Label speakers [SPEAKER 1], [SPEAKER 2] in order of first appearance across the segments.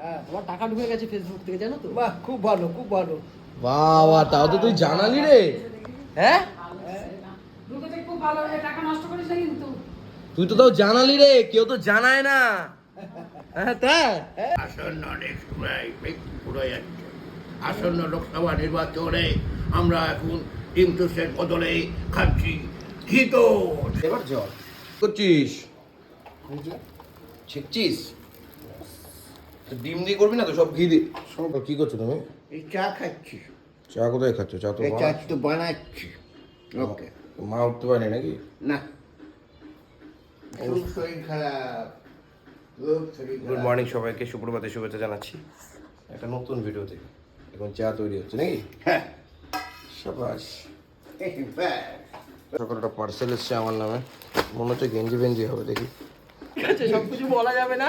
[SPEAKER 1] হ্যাঁ
[SPEAKER 2] আমার টাকা ঢুকে গেছে ফেসবুক থেকে জানো তো?
[SPEAKER 1] বাহ খুব ভালো খুব ভালো।
[SPEAKER 3] বাবা তাও তো তুই জানালি রে। হ্যাঁ?
[SPEAKER 4] খুব ভালো টাকা নষ্ট করিস না কিন্তু
[SPEAKER 3] তুই তো তাও জানালি রে কেউ তো জানায় না। হ্যাঁ তাই?
[SPEAKER 5] আসন্ন নেক্সট পুরো যাচ্ছে আসন্ন লোকসভা নির্বাচনে আমরা এখন টিম টুসের বদলে খাচ্ছি ঘিত
[SPEAKER 3] এবার জল। করছিস? ছেকছিস? ডিম দিয়ে করবি না তো? সব ঘি দিয়ে। সব কি করছ তুমি?
[SPEAKER 5] এই চা খাচ্ছি।
[SPEAKER 3] চা কোথায় খাচ্ছ? চা তো
[SPEAKER 5] এই চা তো বানাচ্ছি। ওকে।
[SPEAKER 3] মা উঠতে পারেনি নাকি?
[SPEAKER 5] না। শরীর খারাপ।
[SPEAKER 3] গুড মর্নিং সবাইকে। সুপ্রভাতে শুভেচ্ছা জানাচ্ছি। একটা নতুন ভিডিওতে। এখন চা তৈরি হচ্ছে নাকি?
[SPEAKER 5] হ্যাঁ।
[SPEAKER 3] সাবাস। সকালে একটা পার্সেল এসছে আমার নামে। মনে হচ্ছে গেঞ্জি বেঞ্জি হবে দেখি।
[SPEAKER 2] ঠিক আছে সব কিছু বলা যাবে না।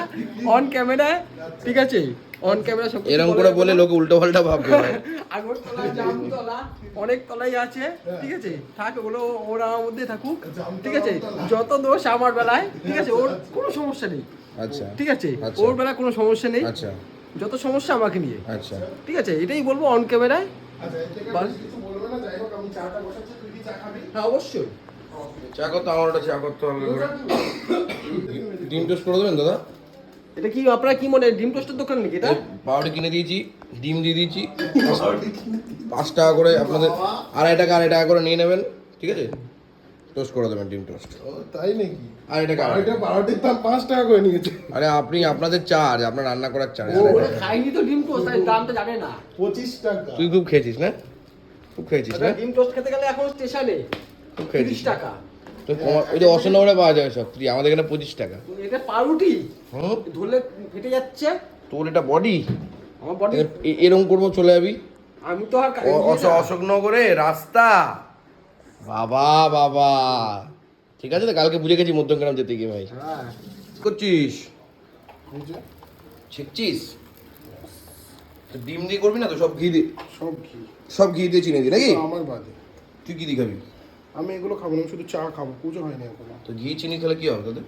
[SPEAKER 2] অন ক্যামেরায় ঠিক আছে? অন ক্যামেরা সব
[SPEAKER 3] এরকম করে বলে। লোক উল্টো পাল্টা ভাববে।
[SPEAKER 2] আগরতলা জামতলা অনেক তলাই আছে ঠিক আছে? থাক ওগুলো ওরা আমার মধ্যে থাকুক ঠিক আছে? যত দোষ আমার বেলায় ঠিক আছে? ওর কোনো সমস্যা নেই।
[SPEAKER 3] আচ্ছা।
[SPEAKER 2] ঠিক আছে?
[SPEAKER 3] আচ্ছা।
[SPEAKER 2] ওর বেলায় কোনো সমস্যা নেই।
[SPEAKER 3] আচ্ছা।
[SPEAKER 2] যত সমস্যা আমাকে নিয়ে।
[SPEAKER 3] আচ্ছা।
[SPEAKER 2] ঠিক আছে? এটাই বলব অন ক্যামেরায় বাস। হ্যাঁ অবশ্যই।
[SPEAKER 3] চা করতে আমার চা করতে হবে। ডিম টোস্ট করে দেবেন দাদা?
[SPEAKER 2] এটা কি আপনারা কি মনে ডিম টোস্টের দোকান নাকি এটা?
[SPEAKER 3] পাউরুটি কিনে দিয়েছি ডিম দিয়ে দিয়েছি। পাঁচ টাকা করে আপনাদের আড়াই টাকা আড়াই টাকা করে নিয়ে নেবেন ঠিক আছে? টোস্ট করে দেবেন ডিম টোস্ট।
[SPEAKER 6] ও, তাই নাকি?
[SPEAKER 3] আড়াই টাকা আড়াই টাকা।
[SPEAKER 6] বারোটির দাম পাঁচ টাকা করে নিয়েছে।
[SPEAKER 3] আরে আপনি আপনাদের চার্জ আপনার রান্না করার চার্জ।
[SPEAKER 2] খাইনি তো ডিম টোস্ট তাই দামটা জানে না।
[SPEAKER 6] পঁচিশ টাকা।
[SPEAKER 3] তুই খুব খেয়েছিস না? খুব খেয়েছিস না?
[SPEAKER 2] ডিম টোস্ট খেতে গেলে এখন স্টেশনে
[SPEAKER 3] খুব খেয়েছিস।
[SPEAKER 2] টাকা।
[SPEAKER 3] তো কমা- ওই যে অশোকনগরে পাওয়া সব তুই আমাদের এখানে পঁচিশ টাকা।
[SPEAKER 2] এটা পাউরুটি?
[SPEAKER 3] হুম?
[SPEAKER 2] ধরলে ফেটে যাচ্ছে।
[SPEAKER 3] তোর এটা বডি
[SPEAKER 2] আমার বডি
[SPEAKER 3] এরকম করব চলে যাবি?
[SPEAKER 2] আমি তো আর
[SPEAKER 3] অশোকনগরে রাস্তা? বাবা বাবা। ঠিক আছে তো কালকে বুঝে গেছি মধ্যমগ্রাম যেতে গিয়ে ভাই।
[SPEAKER 2] হ্যাঁ।
[SPEAKER 3] কি করছিস? ডিম দিয়ে করবি না তো সব ঘি দিয়ে
[SPEAKER 6] সব ঘি।
[SPEAKER 3] সব ঘি দিয়ে চিনে দিই নাকি?
[SPEAKER 6] আমার বাদে।
[SPEAKER 3] তুই কি দিয়ে খাবি?
[SPEAKER 6] আমি এগুলো খাব না আমি শুধু চা খাব পুজো হয়নি এখনও।
[SPEAKER 3] তো ঘি চিনি খেলে কি হবে তোদের?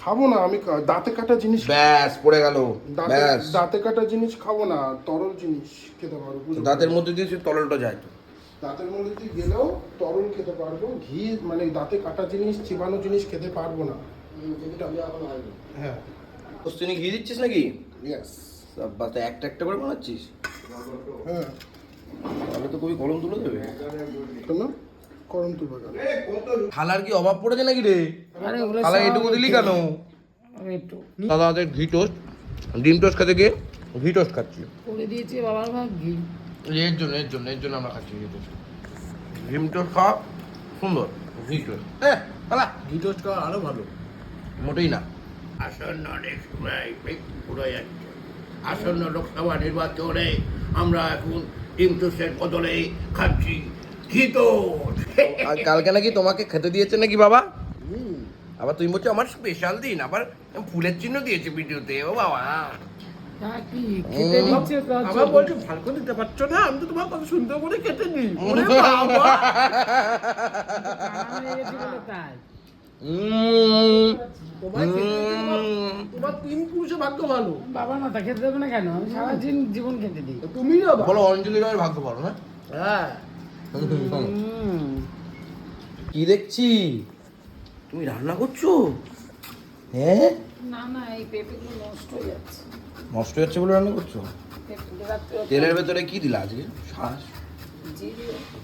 [SPEAKER 6] খাব না আমি কা- দাঁতে কাটা জিনিস
[SPEAKER 3] ব্যাস পড়ে গেল।
[SPEAKER 6] দাঁতে
[SPEAKER 3] ব্যাস।
[SPEAKER 6] দাঁতে কাটা জিনিস খাব না তরল জিনিস খেতে পারব পুজো
[SPEAKER 3] দাঁতের মধ্যে দিয়ে সে তরলটা যায় তো।
[SPEAKER 6] দাঁতের মধ্যে দিয়ে গেলেও তরল খেতে পারব ঘি মানে দাঁতে কাটা জিনিস চিবানো জিনিস খেতে পারব না। হ্যাঁ।
[SPEAKER 3] কোশ্চেনে ঘি দিচ্ছিস নাকি?
[SPEAKER 6] ইয়েস
[SPEAKER 3] বাতা একটা একটা করে বানাচ্ছিস?
[SPEAKER 6] হ্যাঁ।
[SPEAKER 3] তাহলে তো খুবই গরম তুলে দেবে।
[SPEAKER 6] কেন? করম তুলবে কেন
[SPEAKER 3] থালার কি অভাব পড়েছে নাকি রে? থালা এটুকু দিলি কেন? দাদা আমাদের ঘি টোস্ট ডিম টোস্ট খেতে গিয়ে ঘি টোস্ট খাচ্ছি।
[SPEAKER 4] করে দিয়েছে বাবার ভাগ্যি
[SPEAKER 3] এর জন্য এর জন্য এর জন্য আমরা খাচ্ছি ঘি টোস্ট ডিম টোস্ট খাওয়া সুন্দর ঘি টোস্ট হ্যাঁ
[SPEAKER 2] ঘি টোস্ট করা আরও ভালো।
[SPEAKER 3] মোটেই না।
[SPEAKER 5] আসন্ন নেক্সট পুরো যাচ্ছে। আসন্ন লোকসভা নির্বাচনে আমরা এখন টুসের বদলে খাচ্ছি।
[SPEAKER 3] আর কালকে নাকি তোমাকে খেতে দিয়েছে নাকি বাবা? আবার তুমি বলছো আমার স্পেশাল দিন আবার ফুলের চিহ্ন দিয়েছে ভিডিওতে ও বাবা।
[SPEAKER 2] আবার বলছো ভালো করে দিতে পারছ না? আমি তো তোমার কথা করে খেতে ভালো।
[SPEAKER 4] জীবন খেতে দিই।
[SPEAKER 2] তুমি
[SPEAKER 3] বলো অঞ্জলি রয়ের ভাগ্য বলো না?
[SPEAKER 2] হ্যাঁ।
[SPEAKER 3] কি দেখছি? তুমি রান্না করছ? হ্যাঁ?
[SPEAKER 4] না না এই পেঁপেগুলো নষ্ট হয়ে যাচ্ছে।
[SPEAKER 3] নষ্ট হচ্ছে বলে রান্না করছ? তেলের ভেতরে কি দিলা আজকে? শ্বাস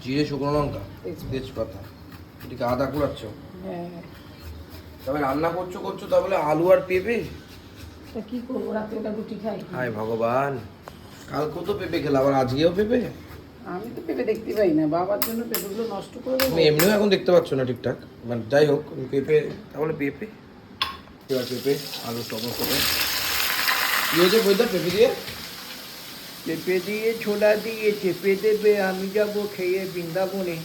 [SPEAKER 4] জিরে।
[SPEAKER 3] শুকনো লঙ্কা?
[SPEAKER 4] তেজপাতা।
[SPEAKER 3] এদিকে আদা কুড়াচ্ছ?
[SPEAKER 4] হ্যাঁ।
[SPEAKER 3] তবে রান্না করছ করছ তাহলে আলু আর পেঁপে?
[SPEAKER 4] কি করব? রাত্রে ওটা রুটি খাই।
[SPEAKER 3] হায় ভগবান। কালকেও তো পেঁপে খেলে আবার আজকেও পেঁপে?
[SPEAKER 4] আমি তো পেঁপে দেখতে পাই না বাবার জন্য পেঁপেগুলো নষ্ট করে দেবো।
[SPEAKER 3] তুমি এমনিও এখন দেখতে পাচ্ছ না ঠিকঠাক মানে যাই হোক পেঁপে তাহলে পেঁপে এবার পেঁপে আলু সমস্ত কি হয়েছে বইদার পেঁপে দিয়ে?
[SPEAKER 1] চেপে দিয়ে ছোলা দিয়ে চেপে দেবে আমি যাব খেয়ে বৃন্দাবনে।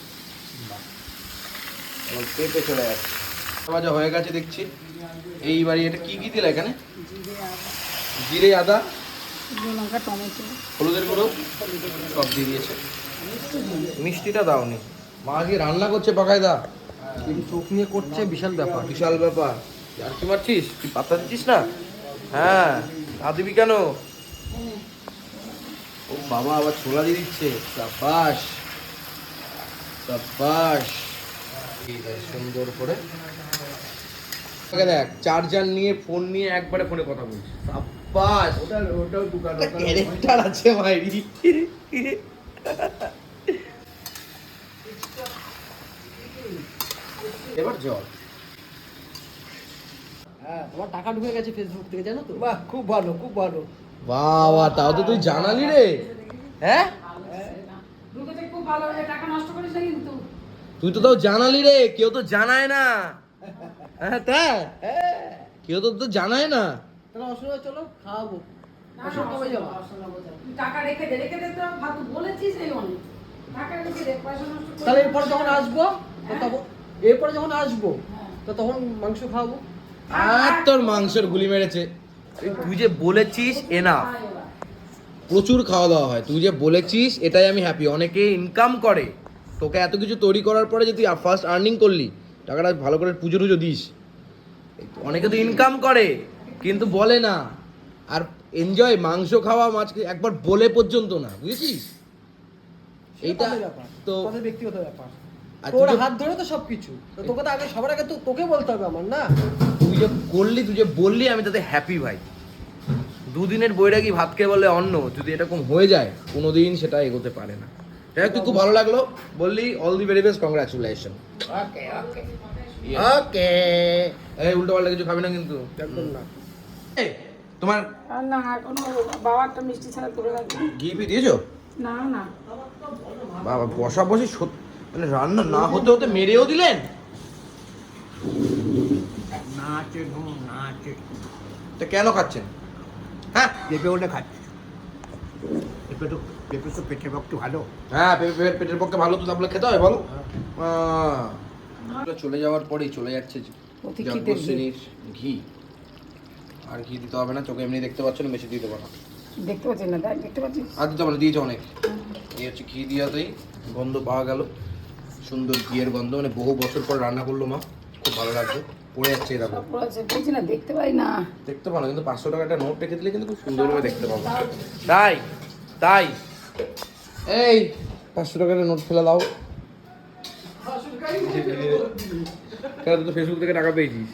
[SPEAKER 3] পেঁপে চলে যাচ্ছে ভাজা হয়ে গেছে দেখছি। এইবারই এটা কি কি দিলে এখানে?
[SPEAKER 4] জিরে আদা।
[SPEAKER 3] জিরে আদা?
[SPEAKER 4] শুকনো লঙ্কা টমেটো।
[SPEAKER 3] হলুদের গুঁড়ো সব দিয়ে দিয়েছে। মিষ্টিটা দাওনি। মা রান্না করছে পাকায়দা
[SPEAKER 2] কিন্তু চোখ নিয়ে করছে? বিশাল ব্যাপার।
[SPEAKER 3] বিশাল ব্যাপার। আর কি মারছিস? তুই পাত্তা দিচ্ছিস না? হ্যাঁ না দিবি কেন? ও বাবা আবার ছোলা দিয়ে দিচ্ছে। সাবাস সাবাস সুন্দর করে। দেখ চার্জার নিয়ে ফোন নিয়ে একবারে ফোনে কথা বলছি সাবাস
[SPEAKER 1] ওটা ওটাও দোকান
[SPEAKER 3] ক্যারেক্টার আছে মাইরি এবার জল।
[SPEAKER 1] হ্যাঁ
[SPEAKER 2] তোমার টাকা ঢুকে গেছে ফেসবুক থেকে জানো তো?
[SPEAKER 1] বাহ খুব ভালো খুব ভালো।
[SPEAKER 3] বাবা তাও তো তুই জানালি রে। হ্যাঁ?
[SPEAKER 4] খুব ভালো টাকা নষ্ট করিস না কিন্তু।
[SPEAKER 3] তুই তো তাও জানালি রে কেউ তো জানায় না। হ্যাঁ তাই? কেউ তো তো জানায় না।
[SPEAKER 2] তাহলে অসুবিধা চলো খাওয়াবো।
[SPEAKER 4] না,
[SPEAKER 2] অসুখ কবে যাবা।
[SPEAKER 4] অসল অবস্থা। তুই টাকা রেখে দে রেখে দে তো ভাবু বলেছিস এই অনেক। টাকা রেখে দে পয়সা নষ্ট
[SPEAKER 2] তাহলে। এরপর যখন আসব তখন এরপরে যখন আসব তো তখন মাংস খাওয়াবো।
[SPEAKER 3] আর তোর মাংসের গুলি মেরেছে। তুই যে বলেছিস এনা
[SPEAKER 4] খায়
[SPEAKER 3] প্রচুর খাওয়া দাওয়া হয়। তুই যে বলেছিস এটাই আমি হ্যাপি অনেকে ইনকাম করে। তোকে এত কিছু তৈরি করার পরে যে তুই ফার্স্ট আর্নিং করলি টাকাটা ভালো করে পুজো টুজো দিস। অনেকে তো ইনকাম করে। কিন্তু বলে না। আর এনজয় মাংস খাওয়া মাছ একবার বলে পর্যন্ত না বুঝেছিস? এইটা
[SPEAKER 2] ব্যাপার
[SPEAKER 3] তো
[SPEAKER 2] ব্যক্তিগত ব্যাপার।
[SPEAKER 3] আর
[SPEAKER 2] তোর হাত ধরে তো সবকিছু। তো তোকে তো আগে সবার আগে তো তোকে বলতে হবে আমার না?
[SPEAKER 3] তুই যে করলি তুই যে বললি আমি তাতে হ্যাপি ভাই। দুদিনের বৈরাগী ভাত খেয়ে বলে অন্য যদি এরকম হয়ে যায় কোনোদিন সেটা এগোতে পারে না। যাই তুই খুব ভালো লাগল। বললি all the very best congratulation
[SPEAKER 1] okay okay
[SPEAKER 3] okay এই উল্টো পাল্টা কিছু খাবি না কিন্তু।
[SPEAKER 2] একদম না।
[SPEAKER 3] তোমার
[SPEAKER 4] না মিষ্টি ছাড়া রাখি
[SPEAKER 3] দিয়েছ?
[SPEAKER 4] না না।
[SPEAKER 3] বাবা বসা বসে মানে রান্না না হতে হতে মেরেও দিলেন?
[SPEAKER 1] নাচে
[SPEAKER 3] তা কেন খাচ্ছেন? হ্যাঁ?
[SPEAKER 1] পেঁপে ওটা খাচ্ছি। পেঁপে তো পেঁপে তো পেটে পক্ষে ভালো।
[SPEAKER 3] হ্যাঁ পে- পে- পেটের পক্ষে ভালো তো তাহলে খেতে হয় বলো। আহ, চলে যাওয়ার পরেই চলে যাচ্ছে
[SPEAKER 4] ঘি।
[SPEAKER 3] আর ঘি দিতে হবে না চোখে এমনি দেখতে পাচ্ছ না বেশি দিতে পারো না।
[SPEAKER 4] দেখতে পাচ্ছিস না দেখ দেখতে পাচ্ছিস
[SPEAKER 3] আর দিতে পারো দিয়েছে অনেক। এই হচ্ছে ঘি দিয়াতেই গন্ধ পাওয়া গেল। সুন্দর ঘিয়ের গন্ধ মানে বহু বছর পর রান্না করল মা খুব ভালো লাগছে। পড়ে যাচ্ছে এরকম
[SPEAKER 4] পড়ে না দেখতে পাই না।
[SPEAKER 3] দেখতে পারো কিন্তু পাঁচশো টাকা একটা নোট রেখে দিলে কিন্তু খুব সুন্দরভাবে দেখতে পাবো। তাই তাই। এই পাঁচশো টাকার নোট ফেলে দাও। কেন তো ফেসবুক থেকে টাকা পেয়েছিস।